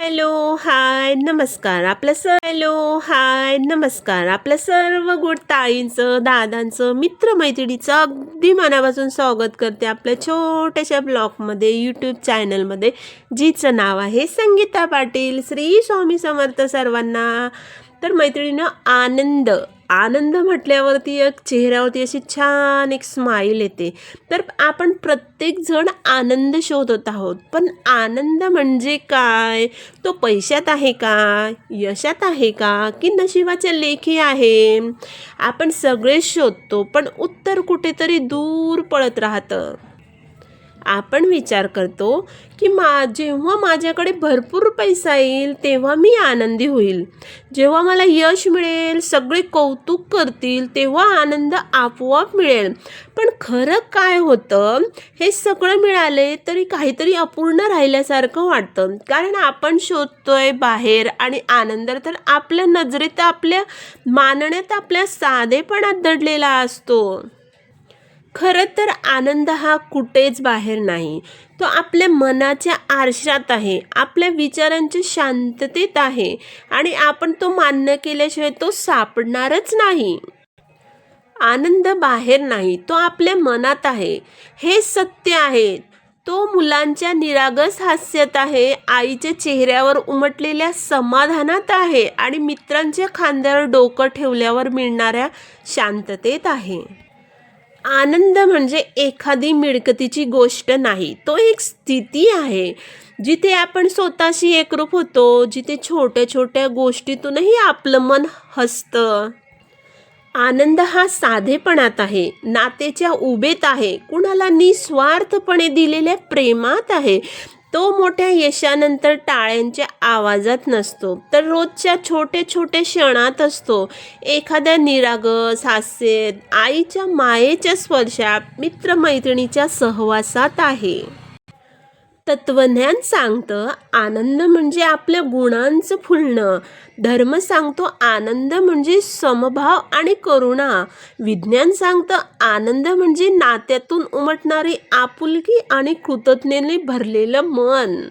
Hello hi नमस्कार. आपलं sir hello hi नमस्कार. आपलं सर्व गुड ताईंचं दादांचं मित्रमैत्रिणीचं अगदी मनापासून स्वागत करते आपल्या छोट्याशा ब्लॉगमध्ये यूट्यूब चॅनलमध्ये जिचं नाव आहे संगीता पाटील. श्री स्वामी समर्थ सर्वांना. तर मैत्रिणीनं आनंद. आनंद म्हटल्यावरती एक चेहऱ्यावरती अशी छान एक स्माईल येते. तर आपण प्रत्येकजण आनंद शोधत आहोत. पण आनंद म्हणजे काय? तो पैशात आहे का? यशात आहे का? की नशिबाच्या लेखी आहे? आपण सगळे शोधतो पण उत्तर कुठेतरी दूर पळत राहतं. आपण विचार करतो की मा जेव्हा माझ्याकडे भरपूर पैसा येईल तेव्हा मी आनंदी होईल. जेव्हा मला यश मिळेल सगळे कौतुक करतील तेव्हा आनंद आपोआप मिळेल. पण खरं काय होतं हे सगळं मिळाले तरी काहीतरी अपूर्ण राहिल्यासारखं वाटतं. कारण आपण शोधतोय बाहेर आणि आनंद तर आपल्या नजरेत आपल्या मानण्यात आपल्या साधेपणात दडलेला असतो. खरं तर आनंद हा कुठेच बाहेर नाही. तो आपल्या मनाच्या आरशात आहे. आपल्या विचारांच्या शांततेत आहे. आणि आपण तो मान्य केल्याशिवाय तो सापडणारच नाही. आनंद बाहेर नाही. तो आपल्या मनात आहे. हे सत्य आहे. तो मुलांच्या निरागस हास्यात आहे. आईच्या चेहऱ्यावर उमटलेल्या समाधानात आहे. आणि मित्रांच्या खांद्यावर डोकं ठेवल्यावर मिळणाऱ्या शांततेत आहे. आनंद म्हणजे एखादी मिळकतीची गोष्ट नाही. तो एक स्थिती आहे जिथे आपण स्वतःशी एकरूप होतो जिथे छोट्या छोट्या गोष्टीतूनही आपलं मन हसतं. आनंद हा साधेपणात आहे नातेच्या उभेत आहे कुणाला निस्वार्थपणे दिलेल्या प्रेमात आहे. तो मोठ्या यशानंतर टाळ्यांच्या आवाजात नसतो. तर रोजच्या छोट्या छोट्या क्षणात असतो. एखाद्या निरागस हास्येत आईच्या मायेच्या स्पर्शात मित्रमैत्रिणीच्या सहवासात आहे. तत्वज्ञान सांगतं आनंद म्हणजे आपल्या गुणांचं फुलणं. धर्म सांगतो आनंद म्हणजे समभाव आणि करुणा. विज्ञान सांगतं आनंद म्हणजे नात्यातून उमटणारी आपुलकी आणि कृतज्ञतेने भरलेलं मन.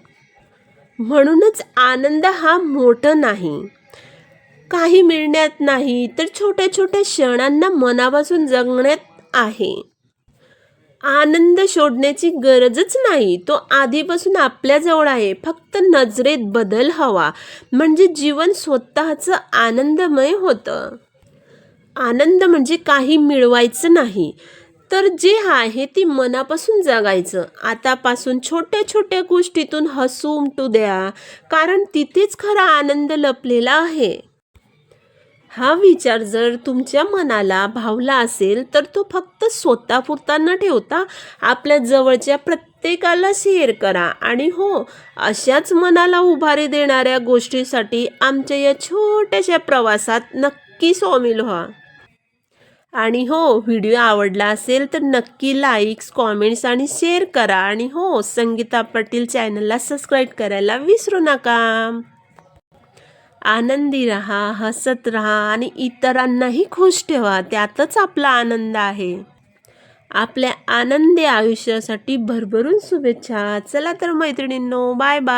म्हणूनच आनंद हा मोठं नाही. काही मिळण्यात नाही तर छोट्या छोट्या क्षणांना मनापासून जगण्यात आहे. आनंद शोधण्याची गरजच नाही. तो आधीपासून आपल्याजवळ आहे. फक्त नजरेत बदल हवा. म्हणजे जीवन स्वतःचं आनंदमय होतं. आनंद म्हणजे काही मिळवायचं नाही. तर जे आहे ती मनापासून जगायचं. आतापासून छोट्या छोट्या गोष्टीतून हसू उमटू द्या. कारण तिथेच खरा आनंद लपलेला आहे. हा विचार जर तुमच्या मनाला भावला असेल तर तो फक्त स्वतःपुरता न ठेवता आपल्या जवळच्या प्रत्येकाला शेअर करा. आणि हो अशाच मनाला उभारी देणाऱ्या गोष्टीसाठी आमच्या या छोट्याशा प्रवासात नक्की सामील व्हा. आणि हो व्हिडिओ आवडला असेल तर नक्की लाईक्स कॉमेंट्स आणि शेअर करा. आणि हो संगीता पाटील चॅनलला सबस्क्राईब करायला विसरू नका. आनंदी राहा हसत राहा आणि इतरांनाही खुश ठेवा. त्यातच आपला आनंद आहे. आपल्या आनंदी आयुष्यासाठी भरभरून शुभेच्छा. चला तर मैत्रिणींनो बाय बाय